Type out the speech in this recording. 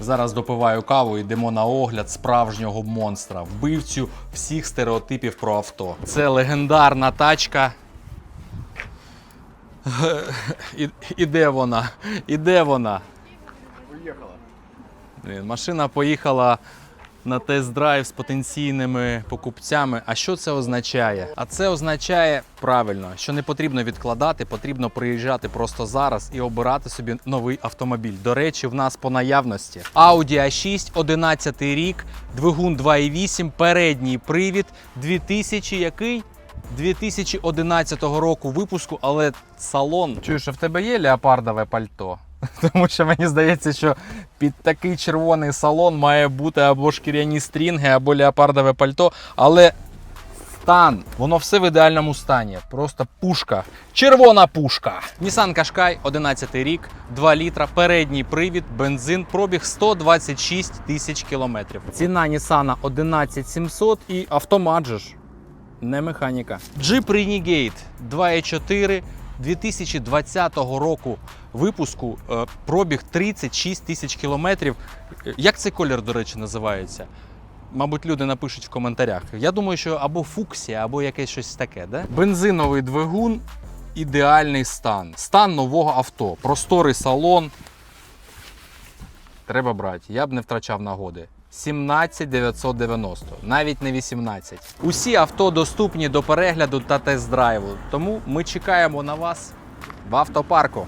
Зараз допиваю каву, йдемо на огляд справжнього монстра, вбивцю всіх стереотипів про авто. Це легендарна тачка. І, і де вона? І де вона? Поїхала. машина поїхала на тест-драйв з потенційними покупцями. А що це означає? А це означає правильно, що не потрібно відкладати, потрібно приїжджати просто зараз і обирати собі новий автомобіль. До речі, в нас по наявності Audi A6, 11 рік, двигун 2.8, передній привід, 2000 який? 2011 року випуску, але салон. Чуєш, в тебе є леопардове пальто? Тому що мені здається, що під такий червоний салон має бути або шкіряні стрінги, або леопардове пальто. Але стан, воно все в ідеальному стані. Просто пушка. Червона пушка. Nissan Qashqai, 11 рік, 2 літра, передній привід, бензин, пробіг 126 тисяч кілометрів. Ціна Nissan 11700 і автомат же ж. Не механіка. Jeep Renegade 2.4 2020 року випуску. Е, Пробіг 36 тисяч кілометрів. Е, Як цей колір, до речі, називається? Мабуть, люди напишуть в коментарях. Я думаю, що або фуксія, або якесь щось таке. Да? Бензиновий двигун, ідеальний стан. Стан нового авто. Просторий салон. Треба брати. Я б не втрачав нагоди. 17 990, навіть не 18. Усі авто доступні до перегляду та тест-драйву. Тому ми чекаємо на вас в автопарку.